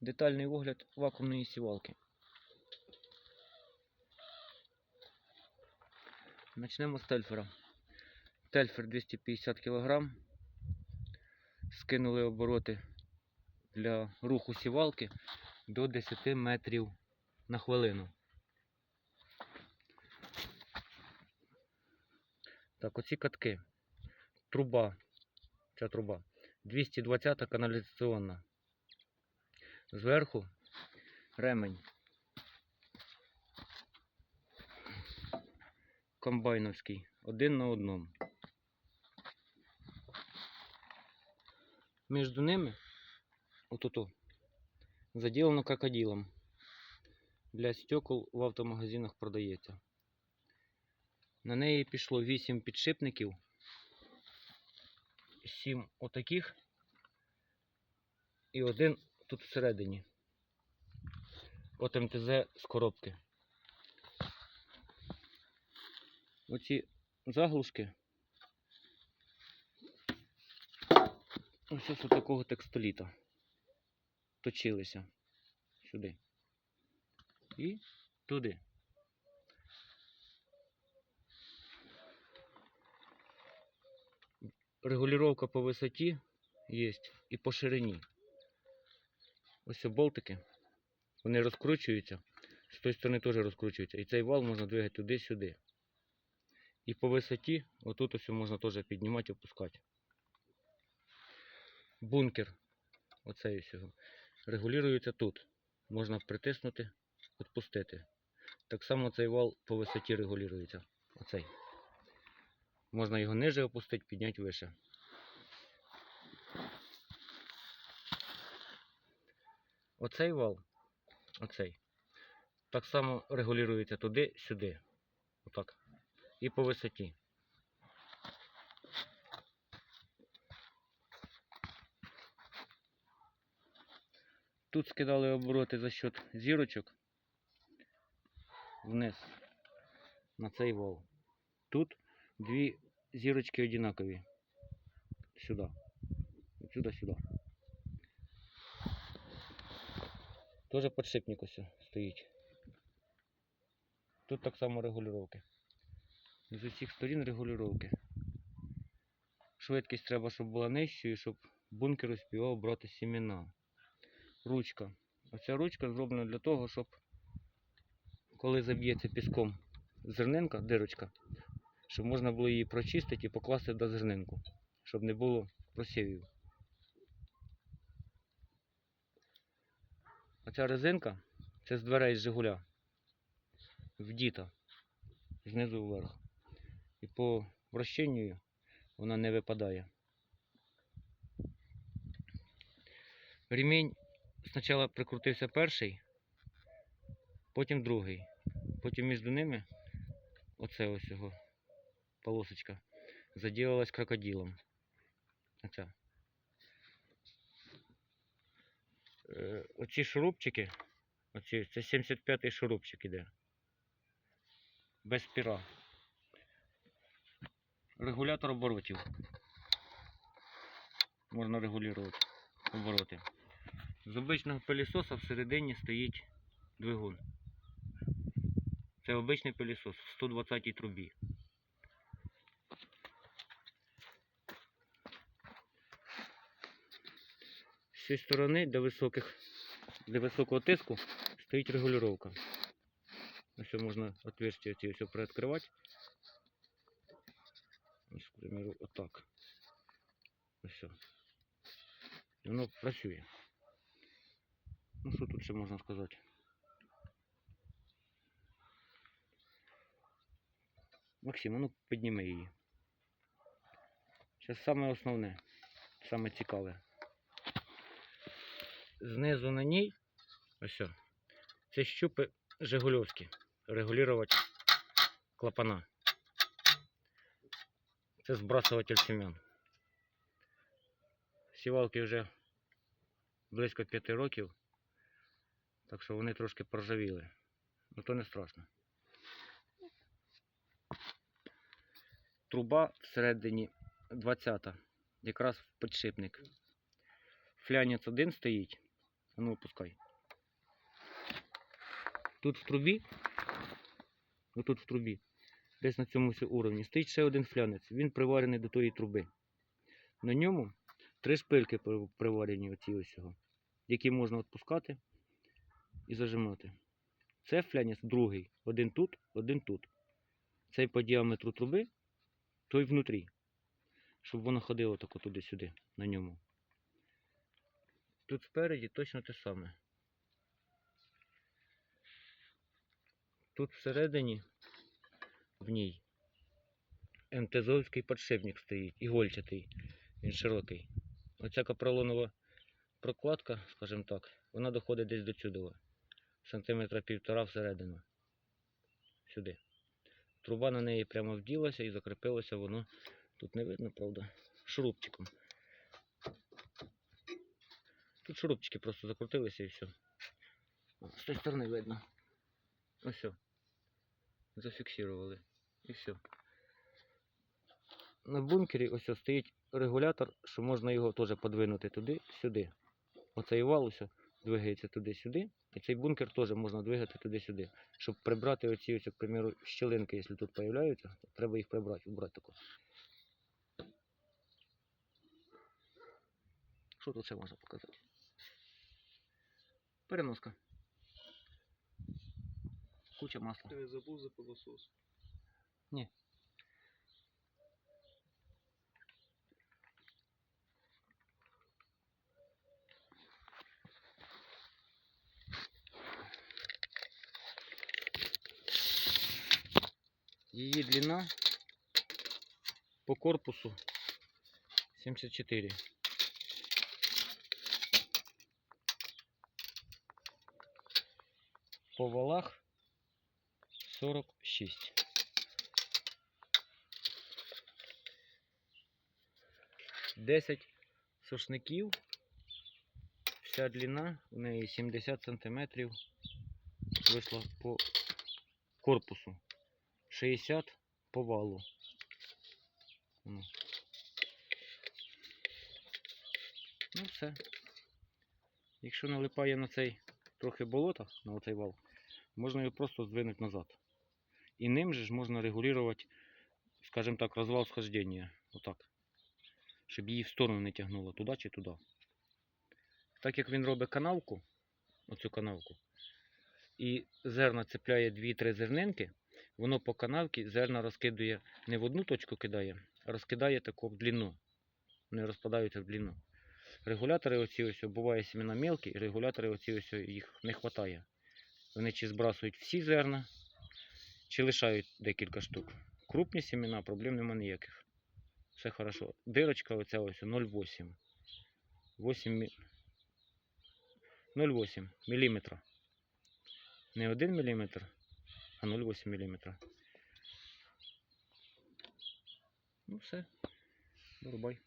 Детальний огляд вакуумної сівалки. Почнемо з тельфера. Тельфер 250 кг. Скинули обороти для руху сівалки до 10 метрів на хвилину. Так, оці катки. Труба. Ця труба. 220 каналізаційна. Зверху ремень. Комбайновський. Один на одному. Між ними отут заділено крокодилом. Для стекол в автомагазинах продається. На неї пішло 8 підшипників, 7 отаких і один тут всередині. От МТЗ з коробки. Оці заглушки. Ось ось такого текстоліта. Точилися сюди. І туди. Регулировка по висоті є і по ширині. Ось болтики. Вони розкручуються. З тої сторони теж розкручуються. І цей вал можна двигати туди-сюди. І по висоті, отут ось можна теж піднімати опускати. Бункер. Оцей ось його. Регулюється тут. Можна притиснути, відпустити. Так само цей вал по висоті регулюється. Оцей. Можна його ниже опустити, підняти вище. Оцей вал, оцей, так само регулюється туди-сюди. Отак. І по висоті. Тут скидали обороти за счет зірочок вниз на цей вал. Тут дві зірочки одинакові. Сюди. Отсюда сюди. Тоже подшипник ось стоїть. Тут так само регулювання. З усіх сторін регулювання. Швидкість треба, щоб була нижчою, щоб бункер успівав брати сімена. Ручка. Оця ручка зроблена для того, щоб коли заб'ється піском зернинка, дирочка, щоб можна було її прочистити і покласти до зернинку, щоб не було просівів. Оця резинка це з дверей з Жигуля. Вдіта. Знизу вверх. І по вращенню вона не випадає. Ремінь спочатку прикрутився перший, потім другий. Потім між ними оце ось його полосочка заділилась крокодилом. Оця. Оці шурупчики, оці, це 75-й шурупчик іде. Без піра. Регулятор оборотів. Можна регулювати обороти. З обичного пилісоса всередині стоїть двигун. Це обичний пилісос в 120 трубі. З цієї сторони для високих, для високого тиску стоїть регулювання. Ось можна отверстия ці все приоткривати. Ось, к примеру, отак. Ось. І воно працює. Ну що тут ще можна сказати? Максим, ну підніми її. Зараз саме основне, саме цікаве. Знизу на ній, ось, це щупи Жигульовські. Регулювати клапана. Це збрасуватель семян. Сівалки вже близько 5 років, так що вони трошки проржавіли. Ну то не страшно. Труба всередині 20 якраз в підшипник. Флянець один стоїть, А ну опускай. Тут в трубі, отут в трубі, десь на цьому уровні, стоїть ще один флянець. Він приварений до тої труби. На ньому три шпильки при- приварені оці ось його, які можна відпускати і зажимати. Це флянець другий. Один тут, один тут. Цей по діаметру труби, той внутрі. Щоб воно ходило тако туди-сюди на ньому. Тут спереді точно те саме. Тут всередині в ній МТЗовський подшипник стоїть, ігольчатий, він широкий. Оця капролонова прокладка, скажімо так, вона доходить десь до сюди. Сантиметра півтора всередину. Сюди. Труба на неї прямо вділася і закріпилося воно. Тут не видно, правда, шурупчиком. Тут шурупчики просто закрутилися і все. З тої сторони видно. Ось все. Зафіксували. І все. На бункері ось ось стоїть регулятор, що можна його теж подвинути туди-сюди. Оцей вал ось двигається туди-сюди. І цей бункер теж можна двигати туди-сюди. Щоб прибрати оці, ось, к примеру, щілинки, якщо тут з'являються, треба їх прибрати, убрати тако. Що тут ще можна показати? Переноска. Куча масла. Я забув за пилосос. Її длина по корпусу 74. По валах 46. Десять сушників. Вся длина у неї 70 сантиметрів вийшла по корпусу. 60 по валу. Ну. Ну все. Якщо налипає на цей трохи болота, на оцей вал, можна його просто здвинути назад. І ним же ж можна регулювати, скажімо так, розвал схождення. Отак. Щоб її в сторону не тягнуло, туди чи туди. Так як він робить канавку, оцю канавку, і зерна цепляє 2-3 зернинки, воно по канавці зерна розкидує не в одну точку кидає, а розкидає таку в длину. Вони розпадаються в длину. Регулятори оці ось, буває семена мелкі, і регулятори оці ось їх не вистачає. Вони чи збрасують всі зерна, чи лишають декілька штук. Крупні семена, проблем нема ніяких. Все хорошо. Дирочка оця ось 0,8. 8 0,8 міліметра. Не 1 міліметр, а 0,8 мм. Ну все. Вирубай.